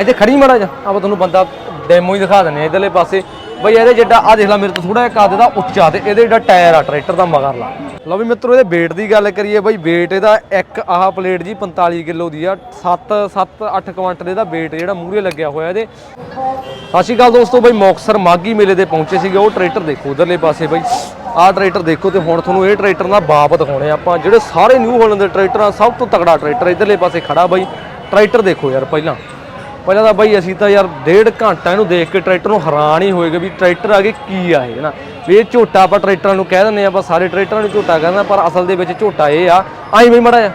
ਇੱਥੇ ਖੜੀ ਮਾੜਾ ਜਾ ਆਪਾਂ ਤੁਹਾਨੂੰ ਬੰਦਾ ਡੈਮੋ ਹੀ ਦਿਖਾ ਦਿੰਨੇ ਆ ਇਧਰਲੇ ਪਾਸੇ। ਬਈ ਇਹਦੇ ਜਿਹੜਾ ਆ ਦੇਖ ਲੈ ਮੇਰੇ ਤੋਂ ਥੋੜਾ ਜਿਹਾ ਕੱਦ ਦਾ ਉੱਚਾ ਤੇ ਇਹਦੇ ਜਿਹੜਾ ਟਾਇਰ ਆ, ਟਰੈਕਟਰ ਦਾ ਮਗਰਲਾ ਲਓ ਵੀ ਮਿੱਤਰੋ, ਇਹਦੇ weight ਦੀ ਗੱਲ ਕਰੀਏ ਬਈ, weight ਇਹਦਾ ਇੱਕ ਆਹ ਪਲੇਟ ਜੀ 45 ਕਿਲੋ ਦੀ ਆ। 7 7 8 ਕੁਆਂਟਲ ਇਹਦਾ weight ਜਿਹੜਾ ਮੂਹਰੇ ਲੱਗਿਆ ਹੋਇਆ ਇਹਦੇ। ਸਤਿ ਸ਼੍ਰੀ ਅਕਾਲ ਦੋਸਤੋ, ਬਈ ਮੌਕਸਰ ਮਾਗੀ ਮੇਲੇ ਦੇ ਪਹੁੰਚੇ ਸੀਗੇ। ਉਹ ਟਰੈਕਟਰ ਦੇਖੋ ਉਧਰਲੇ ਪਾਸੇ ਬਈ। ਆਹ ਟਰੈਕਟਰ ਦੇਖੋ ਤੇ ਹੁਣ ਤੁਹਾਨੂੰ ਇਹ ਟਰੈਕਟਰ ਦਾ ਬਾਪ ਦਿਖਾਉਣੇ ਆ ਆਪਾਂ। ਜਿਹੜੇ ਸਾਰੇ ਨਿਊ ਹੋਲੈਂਡ ਦੇ ਟਰੈਕਟਰ ਆ, ਸਭ ਤੋਂ ਤਕੜਾ ਟਰੈਕਟਰ ਇਧਰਲੇ ਪਾਸੇ ਖੜਾ ਬਈ। ਟਰੈਕਟਰ ਦੇਖੋ ਯਾਰ, ਪਹਿਲਾਂ। ਪਹਿਲਾਂ ਤਾਂ ਬਾਈ ਅਸੀਂ ਤਾਂ ਯਾਰ ਡੇਢ ਘੰਟਾ ਇਹਨੂੰ ਦੇਖ ਕੇ ਟਰੈਕਟਰ ਨੂੰ ਹੈਰਾਨ ਹੀ ਹੋਏਗਾ ਵੀ ਟਰੈਕਟਰ ਆ ਕੇ ਕੀ ਆ ਇਹ ਨਾ ਵੀ ਇਹ ਝੋਟਾ ਆਪਾਂ ਟਰੈਕਟਰਾਂ ਨੂੰ ਕਹਿ ਦਿੰਦੇ ਆ ਆਪਾਂ ਸਾਰੇ ਟਰੈਕਟਰਾਂ ਨੂੰ ਝੋਟਾ ਕਹਿੰਦੇ ਪਰ ਅਸਲ ਦੇ ਵਿੱਚ ਝੋਟਾ ਇਹ ਆ। ਆਈ ਬਈ ਮੜਾ ਜਾ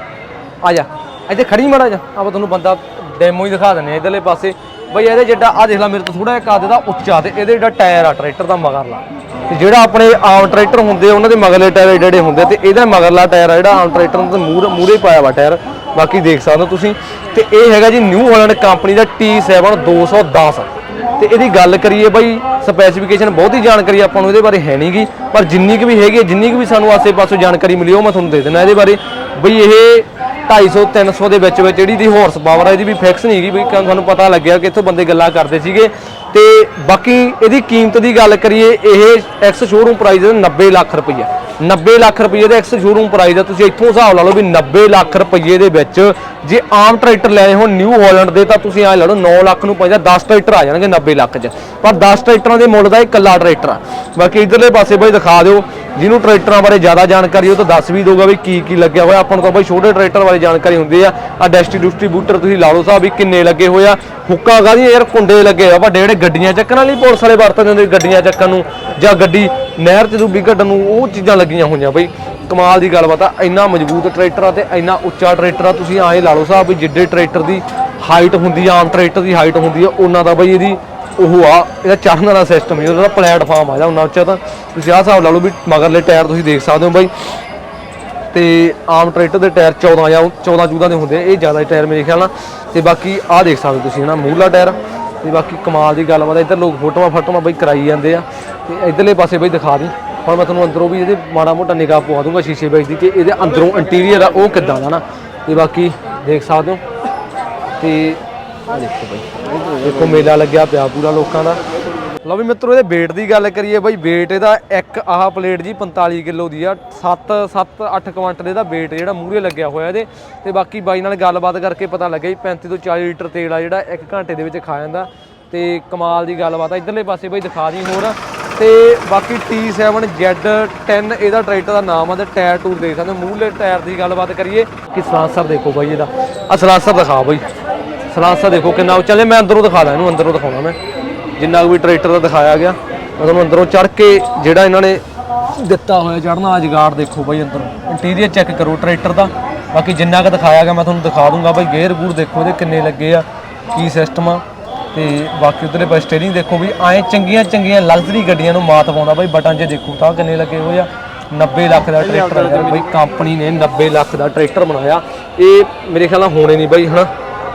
ਆ ਜਾ ਇੱਥੇ ਖੜੀ ਮੜਾ ਜਾ ਆਪਾਂ ਤੁਹਾਨੂੰ ਬੰਦਾ ਡੈਮੋ ਹੀ ਦਿਖਾ ਦਿੰਦੇ ਆ ਇਧਰਲੇ ਪਾਸੇ। ਬਈ ਇਹਦੇ ਜਿਹੜਾ ਆ ਦੇਖ ਲੈ ਮੇਰੇ ਤੋਂ ਥੋੜਾ ਜਿਹਾ ਕੱਦ ਦਾ ਉੱਚਾ ਤੇ ਇਹਦੇ ਜਿਹੜਾ ਟਾਇਰ ਆ ਟਰੈਕਟਰ ਦਾ ਮਗਰਲਾ। ਤੇ ਜਿਹੜਾ ਆਪਣੇ ਆਮ ਟਰੈਕਟਰ ਹੁੰਦੇ ਆ, ਉਹਨਾਂ ਦੇ ਮਗਰਲੇ ਟਾਇਰ ਏਡੇ ਏਡੇ ਹੁੰਦੇ ਤੇ ਇਹਦਾ ਮਗਰਲਾ ਟਾਇਰ ਆ ਜਿਹੜਾ ਆਮ ਟਰੈਕਟਰ ਦੇ ਮੂਹਰੇ ਮੂਹਰੇ ਪਾਇਆ ਵਾ ਟਾਇਰ। ਬਾਕੀ ਦੇਖ ਸਕਦੇ ਹੋ ਤੁਸੀਂ। ਤੇ ਇਹ ਹੈਗਾ ਜੀ ਨਿਊ ਹਾਲੈਂਡ ਕੰਪਨੀ ਦਾ T7 210 ਤੇ ਇਹਦੀ ਗੱਲ ਕਰੀਏ ਬਾਈ ਸਪੈਸੀਫਿਕੇਸ਼ਨ ਬਹੁਤੀ ਜਾਣਕਾਰੀ ਆਪਾਂ ਨੂੰ ਇਹਦੇ ਬਾਰੇ ਹੈ ਨਹੀਂਗੀ ਪਰ ਜਿੰਨੀ ਕੁ ਵੀ ਹੈਗੀ ਹੈ, ਜਿੰਨੀ ਕੁ ਵੀ ਸਾਨੂੰ ਆਸੇ ਪਾਸੇ ਜਾਣਕਾਰੀ ਮਿਲੀ ਉਹ ਮੈਂ ਤੁਹਾਨੂੰ ਦੇ ਦਿੰਦਾ ਇਹਦੇ ਬਾਰੇ। ਬਈ ਇਹ 250 300 ਦੇ ਵਿੱਚ ਵਿੱਚ ਜਿਹੜੀ ਦੀ ਹਾਰਸ ਪਾਵਰ ਹੈ ਇਹਦੀ ਵੀ ਫਿਕਸ ਨਹੀਂ ਹੈਗੀ। ਬਈ ਤੁਹਾਨੂੰ ਪਤਾ ਲੱਗਿਆ ਕਿ ਇੱਥੋਂ ਬੰਦੇ ਗੱਲਾਂ ਕਰਦੇ ਸੀਗੇ। ਤੇ ਬਾਕੀ ਇਹਦੀ ਕੀਮਤ ਦੀ ਗੱਲ ਕਰੀਏ ਇਹ ਐਕਸ ਸ਼ੋਰੂਮ ਪ੍ਰਾਈਸ ਹੈ 90 ਲੱਖ ਰੁਪਈਆ। 90 ਲੱਖ ਰੁਪਏ ਦਾ ਐਕਸ ਸ਼ੋਰੂਮ ਪ੍ਰਾਈਸ ਆ। ਤੁਸੀਂ ਇੱਥੋਂ ਹਿਸਾਬ ਲਾ ਲਓ ਵੀ 90 ਲੱਖ ਰੁਪਏ ਦੇ ਵਿੱਚ ਜੇ ਆਮ ਟਰੈਕਟਰ ਲੈਣੇ ਹੋਣ ਨਿਊ ਹਾਲੈਂਡ ਦੇ, ਤਾਂ ਤੁਸੀਂ ਐ ਲਾ ਲਓ 9 ਲੱਖ ਨੂੰ ਪੈਂਦਾ 10 ਟਰੈਕਟਰ ਆ ਜਾਣਗੇ 90 ਲੱਖ 'ਚ। ਪਰ 10 ਟਰੈਕਟਰਾਂ ਦੇ ਮੁੱਲ ਦਾ ਇਹ ਇਕੱਲਾ ਟਰੈਕਟਰ ਆ। ਬਾਕੀ ਇਧਰਲੇ ਪਾਸੇ ਬਈ ਦਿਖਾ ਦਿਓ, ਜਿਹਨੂੰ ਟਰੈਕਟਰਾਂ ਬਾਰੇ ਜ਼ਿਆਦਾ ਜਾਣਕਾਰੀ ਉਹ ਤਾਂ ਦੱਸ ਵੀ ਦੋਗਾ ਵੀ ਕੀ ਕੀ ਲੱਗਿਆ ਹੋਇਆ। ਆਪਾਂ ਨੂੰ ਤਾਂ ਬਈ ਛੋਟੇ ਟਰੈਕਟਰ ਬਾਰੇ ਜਾਣਕਾਰੀ ਹੁੰਦੀ ਆ। ਆ ਡੈਸਟੀ ਡਿਸਟ੍ਰੀਬਿਊਟਰ ਤੁਸੀਂ ਲਾ ਲਓ ਸਾਹਿਬ ਵੀ ਕਿੰਨੇ ਲੱਗੇ ਹੋਏ ਆ। ਹੁੱਕਾਂ ਕਾਹਦੀਆਂ ਯਾਰ, ਕੁੰਡੇ ਲੱਗੇ ਆ। ਵੱਡੇ ਜਿਹੜੇ ਗੱਡੀਆਂ ਚੱਕਣ ਵਾਲੀ ਪੁਲਿਸ ਵਾਲੇ ਵਰਤਦੇ ਹੁੰਦੇ ਗੱਡੀਆਂ ਚੱਕਣ ਨੂੰ, ਜਾਂ ਗੱਡੀ ਨਹਿਰ 'ਚ ਡੁੱਬੀ ਕੱਢਣ ਨੂੰ, ਉਹ ਚੀਜ਼ਾਂ ਲੱਗੀਆਂ ਹੋਈਆਂ ਬਈ। ਕਮਾਲ ਦੀ ਗੱਲਬਾਤ ਆ, ਇੰਨਾ ਮਜ਼ਬੂਤ ਟਰੈਕਟਰ ਆ ਤੇ ਇੰਨਾ ਉੱਚਾ ਟਰੈਕਟਰ ਆ, ਤੁਸੀਂ ਐਂ ਲਾ ਲਓ ਸਾਹਿਬ ਵੀ ਜਿੱਡੇ ਟਰੈਕਟਰ ਦੀ ਹਾਈਟ ਹੁੰਦੀ ਆ, ਆਮ ਟਰੈਕਟਰ ਦੀ ਹਾਈਟ ਹੁੰਦੀ ਆ, ਉਹਨਾਂ ਦਾ ਬਈ ਇਹਦੀ ਉਹ ਆ, ਇਹਦਾ ਚੜ੍ਹਨ ਵਾਲਾ ਸਿਸਟਮ ਹੀ ਉਹਦਾ ਪਲੇਟਫਾਰਮ ਆ ਜਾ ਉਹਨਾਂ ਉੱਚਾ ਤਾਂ ਤੁਸੀਂ ਆਹ ਹਿਸਾਬ ਲਾ ਲਓ ਵੀ ਮਗਰਲੇ ਟਾਇਰ ਤੁਸੀਂ ਦੇਖ ਸਕਦੇ ਹੋ ਬਾਈ। ਤੇ ਆਮ ਟਰੈਕਟਰ ਦੇ ਟਾਇਰ 14 ਜਾਂ 14 14 ਦੇ ਹੁੰਦੇ ਆ, ਇਹ ਜ਼ਿਆਦਾ ਟਾਇਰ ਮੇਰੇ ਖਿਆਲ ਨਾਲ। ਤੇ ਬਾਕੀ ਆਹ ਦੇਖ ਸਕਦੇ ਹੋ ਤੁਸੀਂ ਹਨਾ ਮੂਹਲਾ ਟਾਇਰ ਤੇ ਬਾਕੀ ਕਮਾਲ ਦੀ ਗੱਲਬਾਤ ਆ, ਇੱਧਰ ਲੋਕ ਫੋਟੋਆਂ ਫੋਟੋਆਂ ਬਈ ਕਰਾਈ ਜਾਂਦੇ ਆ। ਤੇ ਇਧਰਲੇ ਪਾਸੇ ਬਈ ਦਿਖਾ ਦੀ ਹੁਣ ਮੈਂ ਤੁਹਾਨੂੰ ਅੰਦਰੋਂ ਵੀ ਇਹਦੇ ਮਾੜਾ ਮੋਟਾ ਨਿਗਾਹ ਪਵਾ ਦੂੰਗਾ ਸ਼ੀਸ਼ੇ ਵਿੱਚ ਦੀ ਕਿ ਇਹਦੇ ਅੰਦਰੋਂ ਇੰਟੀਰੀਅਰ ਆ, ਉਹ ਕਿੱਦਾਂ ਦਾ ਨਾ। ਤੇ ਬਾਕੀ ਦੇਖ ਸਕਦੇ ਹੋ। ਤੇ ਆ ਦੇਖੋ ਬਈ। ਦੇਖੋ ਮੇਲਾ ਲੱਗਿਆ ਪਿਆ ਪੂਰਾ ਲੋਕਾਂ ਦਾ। ਲਓ ਵੀ ਮਿੱਤਰੋ, ਇਹਦੇ weight ਦੀ ਗੱਲ ਕਰੀਏ ਬਈ, weight ਇਹਦਾ ਇੱਕ ਆਹ ਪਲੇਟ ਜੀ 45 ਕਿਲੋ ਦੀ ਆ। 7 7 8 ਕੁਆਂਟਲ ਇਹਦਾ weight ਜਿਹੜਾ ਮੂਹਰੇ ਲੱਗਿਆ ਹੋਇਆ ਇਹਦੇ। ਤੇ ਬਾਕੀ ਬਾਈ ਨਾਲ ਗੱਲਬਾਤ ਕਰਕੇ ਪਤਾ ਲੱਗਿਆ ਜੀ 35 ਤੋਂ 40 ਲੀਟਰ ਤੇਲ ਆ ਜਿਹੜਾ 1 ਘੰਟੇ ਦੇ ਵਿੱਚ ਖਾ ਜਾਂਦਾ। ਤੇ ਕਮਾਲ ਦੀ ਗੱਲਬਾਤ ਆ। ਇਧਰਲੇ ਪਾਸੇ ਬਈ ਦਿਖਾ ਦੀ ਹੋਰ। ਤੇ ਬਾਕੀ T7Z10 ਇਹਦਾ ਟਰੈਕਟਰ ਦਾ ਨਾਮ ਆ ਤੇ ਟਾਇਰ ਟੂਰ ਦੇਖ ਸਕਦੇ ਹੋ। ਮੂਹਲੇ ਟਾਇਰ ਦੀ ਗੱਲਬਾਤ ਕਰੀਏ ਕਿ ਸਲਾਂਸਰ ਦੇਖੋ ਬਾਈ ਇਹਦਾ। ਆ ਸਲਾਂਸਰ ਦਿਖਾ ਬਾਈ। ਸਲਾਂਸਰ ਦੇਖੋ ਕਿੰਨਾ ਉੱਚਾ ਲੈ ਮੈਂ ਅੰਦਰੋਂ ਦਿਖਾ ਦਾਂ ਇਹਨੂੰ ਅੰਦਰੋਂ ਦਿਖਾਉਣਾ ਮੈਂ। ਜਿੰਨਾ ਕੁ ਵੀ ਟਰੈਕਟਰ ਦਾ ਦਿਖਾਇਆ ਗਿਆ, ਮੈਂ ਤੁਹਾਨੂੰ ਅੰਦਰੋਂ ਚੜ ਕੇ ਜਿਹੜਾ ਇਹਨਾਂ ਨੇ ਦਿੱਤਾ ਹੋਇਆ ਚੜਨਾ ਆ ਜਗਾੜ ਦੇਖੋ ਬਾਈ ਅੰਦਰੋਂ। ਇੰਟੀਰੀਅਰ ਚੈੱਕ ਕਰੋ ਟਰੈਕਟਰ ਦਾ। ਬਾਕੀ ਜਿੰਨਾ ਕੁ ਦਿਖਾਇਆ ਗਿਆ, ਮੈਂ ਤੁਹਾਨੂੰ ਦਿਖਾ ਦੂੰਗਾ ਬਾਈ। ਗੇਅਰ ਗੂਰ ਦੇਖੋ ਇਹਦੇ ਕਿੰਨੇ ਲੱਗੇ ਆ, ਕੀ ਸਿਸਟਮ ਆ। ਤੇ ਬਾਕੀ ਉਧਰਲੇ ਪਾਸੇ ਸਟੀਅਰਿੰਗ ਦੇਖੋ ਵੀ ਐ ਚੰਗੀਆਂ ਚੰਗੀਆਂ ਲਗਜ਼ਰੀ ਗੱਡੀਆਂ ਨੂੰ ਮਾਤ ਪਾਉਂਦਾ ਬਾਈ ਬਟਨ 'ਚ ਦੇਖੋ ਤਾਂ ਕਿੰਨੇ ਲੱਗੇ ਹੋਏ ਆ। 90 ਲੱਖ ਦਾ ਟਰੈਕਟਰ ਹੈ ਬਾਈ ਕੰਪਨੀ ਨੇ 90 ਲੱਖ ਦਾ ਟਰੈਕਟਰ ਬਣਾਇਆ। ਇਹ ਮੇਰੇ ਖਿਆਲ ਨਾਲ ਹੋਣੇ ਨਹੀਂ ਬਾਈ ਹਨਾ?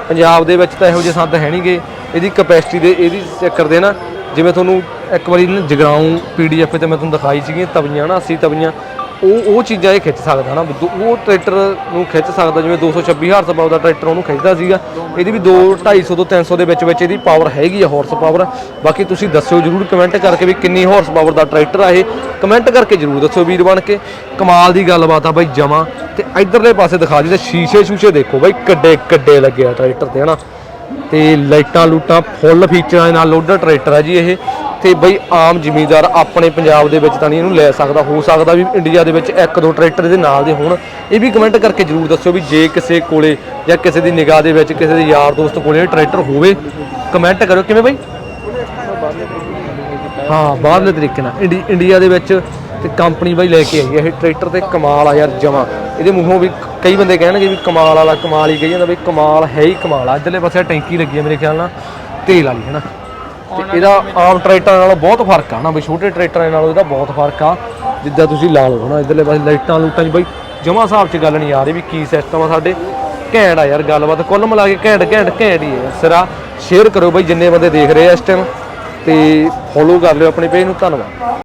ਪੰਜਾਬ ਦੇ ਵਿੱਚ ਤਾਂ ਇਹੋ ਜਿਹੇ ਸੰਦ ਹੈ ਨਹੀਂਗੇ ਇਹਦੀ ਕਪੈਸਿਟੀ ਦੇ ਇਹਦੀ ਚੱਕਰ ਦੇ ਨਾ ਜਿਵੇਂ ਤੁਹਾਨੂੰ ਇੱਕ ਵਾਰੀ ਜਗਰਾਉਂ ਪੀਡੀਐਫ ਤੇ ਮੈਂ ਤੁਹਾਨੂੰ ਦਿਖਾਈ ਸੀਗੀਆਂ ਤਵੀਆਂ ਨਾ 80 ਤਵੀਆਂ। ਉਹ ਉਹ ਚੀਜ਼ਾਂ ਇਹ ਖਿੱਚ ਸਕਦਾ ਨਾ ਵੀ ਦੋ- ਉਹ ਟਰੈਕਟਰ ਨੂੰ ਖਿੱਚ ਸਕਦਾ, ਜਿਵੇਂ 226 ਹਾਰਸ ਪਾਵਰ ਦਾ ਟਰੈਕਟਰ ਉਹਨੂੰ ਖਿੱਚਦਾ ਸੀਗਾ। ਇਹਦੀ ਵੀ 2 250 ਤੋਂ 300 ਦੇ ਵਿੱਚ ਵਿੱਚ ਇਹਦੀ ਪਾਵਰ ਹੈਗੀ ਆ ਹਾਰਸ ਪਾਵਰ ਬਾਕੀ ਤੁਸੀਂ ਦੱਸਿਓ ਜਰੂਰ ਕਮੈਂਟ ਕਰਕੇ ਵੀ ਕਿੰਨੀ ਹਾਰਸ ਪਾਵਰ ਦਾ ਟਰੈਕਟਰ ਆ ਇਹ। ਕਮੈਂਟ ਕਰਕੇ ਜਰੂਰ ਦੱਸਿਓ ਵੀਰ ਬਣ ਕੇ। ਕਮਾਲ ਦੀ ਗੱਲਬਾਤ ਆ ਬਾਈ, ਜਮਾ। ਤੇ ਇਧਰਲੇ ਪਾਸੇ ਦਿਖਾ ਜੀ ਤੇ ਸ਼ੀਸ਼ੇ ਸ਼ੂਸ਼ੇ ਦੇਖੋ ਬਾਈ ਕੱਡੇ ਕੱਡੇ ਲੱਗੇ ਆ ਟਰੈਕਟਰ ਤੇ, ਹਨਾ। ਤੇ ਲਾਈਟਾਂ ਲੂਟਾਂ ਫੁੱਲ ਫੀਚਰਾਂ ਦੇ ਨਾਲ ਲੋਡਰ ਟਰੈਕਟਰ ਹੈ ਜੀ ਇਹ। ਤੇ ਬਈ ਆਮ ਜ਼ਿਮੀਂਦਾਰ ਆਪਣੇ ਪੰਜਾਬ ਦੇ ਵਿੱਚ ਤਾਂ ਨਹੀਂ ਇਹਨੂੰ ਲੈ ਸਕਦਾ, ਹੋ ਸਕਦਾ ਵੀ ਇੰਡੀਆ ਦੇ ਵਿੱਚ ਇੱਕ ਦੋ ਟਰੈਕਟਰ ਇਹਦੇ ਨਾਲ ਦੇ ਹੋਣ। ਇਹ ਵੀ ਕਮੈਂਟ ਕਰਕੇ ਜਰੂਰ ਦੱਸਿਓ ਵੀ ਜੇ ਕਿਸੇ ਕੋਲੇ ਜਾਂ ਕਿਸੇ ਦੀ ਨਿਗਾਹ ਦੇ ਵਿੱਚ ਕਿਸੇ ਦੇ ਯਾਰ ਦੋਸਤ ਕੋਲੇ ਟਰੈਕਟਰ ਹੋਵੇ ਕਮੈਂਟ ਕਰੋ ਕਿਵੇਂ ਬਈ? ਹਾਂ, ਬਾਹਰਲੇ ਤਰੀਕੇ ਨਾਲ। ਇੰਡੀ- ਇੰਡੀਆ ਦੇ ਵਿੱਚ ਤੇ ਕੰਪਨੀ ਬਾਈ ਲੈ ਕੇ ਆਈ ਹੈ ਇਹ ਟਰੈਕਟਰ ਤੇ ਕਮਾਲ ਆ ਯਾਰ ਜਮਾ। ਇਹਦੇ ਮੂੰਹੋਂ ਵੀ ਕਈ ਬੰਦੇ ਕਹਿਣਗੇ ਵੀ ਕਮਾਲ ਵਾਲਾ ਕਮਾਲ ਹੀ ਕਹੀ ਜਾਂਦਾ ਬਈ ਕਮਾਲ ਹੈ ਹੀ ਕਮਾਲ ਆ। ਇੱਧਰਲੇ ਪਾਸੇ ਟੈਂਕੀ ਲੱਗੀ ਹੈ ਮੇਰੇ ਖਿਆਲ ਨਾਲ ਤੇਲ ਵਾਲੀ ਹੈ ਨਾ ਤੇ ਇਹਦਾ ਆਮ ਟਰੈਕਟਰਾਂ ਨਾਲੋਂ ਬਹੁਤ ਫ਼ਰਕ ਆ ਨਾ ਬਈ ਛੋਟੇ ਟਰੈਕਟਰਾਂ ਨਾਲੋਂ ਇਹਦਾ ਬਹੁਤ ਫ਼ਰਕ ਆ ਜਿੱਦਾਂ ਤੁਸੀਂ ਲਾ ਲਓ ਹਨਾ? ਇੱਧਰਲੇ ਪਾਸੇ ਲਾਈਟਾਂ ਲੂਟਾਂ 'ਚ ਬਈ ਜਮਾ ਹਿਸਾਬ 'ਚ ਗੱਲ ਨਹੀਂ ਆ ਰਹੀ ਵੀ ਕੀ ਸਿਸਟਮ ਆ ਸਾਡੇ। ਘੈਂਟ ਆ ਯਾਰ ਗੱਲਬਾਤ ਕੁੱਲ ਮਿਲਾ ਕੇ ਘੈਂਟ ਘੈਂਟ ਘੈਂਟ ਹੀ ਹੈ। ਸਿਰਾ ਸ਼ੇਅਰ ਕਰੋ ਬਈ ਜਿੰਨੇ ਬੰਦੇ ਦੇਖ ਰਹੇ ਆ ਇਸ ਟਾਈਮ ਤੇ ਫੋਲੋ ਕਰ ਲਿਓ ਆਪਣੇ ਪੇਜ ਨੂੰ ਧੰਨਵਾਦ।